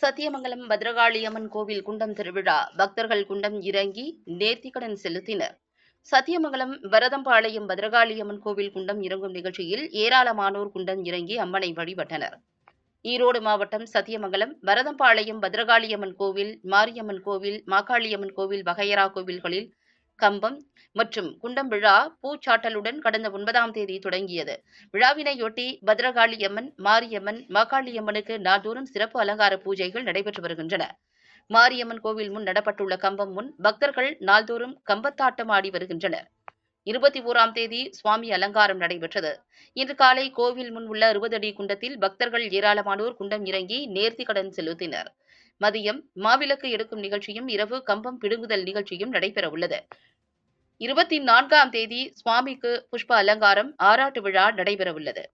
சத்தியமங்கலம் பத்ரகாளியம்மன் கோவில் குண்டம் திருவிழா. பக்தர்கள் குண்டம் இறங்கி நேர்த்திக்கடன் செலுத்தினர். சத்தியமங்கலம் பரதம்பாளையம் பத்ரகாளியம்மன் கோவில் குண்டம் இறங்கும் நிகழ்ச்சியில் ஏராளமானோர் குண்டம் இறங்கி அம்மனை வழிபட்டனர். ஈரோடு மாவட்டம் சத்தியமங்கலம் பரதம்பாளையம் பத்ரகாளியம்மன் கோவில் மாரியம்மன் கோவில் மாகாளியம்மன் கோவில் வகையரா கோவில்களில் கம்பம் மற்றும் குண்டம் விழா பூச்சாட்டலுடன் கடந்த ஒன்பதாம் தேதி தொடங்கியது. விழாவினையொட்டி பத்ரகாளியம்மன் மாரியம்மன் மாகாளியம்மனுக்கு நாள்தோறும் சிறப்பு அலங்கார பூஜைகள் நடைபெற்று வருகின்றன. மாரியம்மன் கோவில் முன் நடப்பட்டுள்ள கம்பம் முன் பக்தர்கள் நாள்தோறும் கம்பத்தாட்டம் ஆடி வருகின்றனர். இருபத்தி ஓராம் தேதி சுவாமி அலங்காரம் நடைபெற்றது. இன்று காலை கோவில் முன் உள்ள அறுபது அடி குண்டத்தில் பக்தர்கள் ஏராளமானோர் குண்டம் இறங்கி நேர்த்தி கடன் செலுத்தினர். மதியம் மாவிளக்கு எடுக்கும் நிகழ்ச்சியும் இரவு கம்பம் பிடுங்குதல் நிகழ்ச்சியும் நடைபெறவுள்ளது. இருபத்தி நான்காம் தேதி சுவாமிக்கு புஷ்ப அலங்காரம் ஆராட்டு விழா நடைபெறவுள்ளது.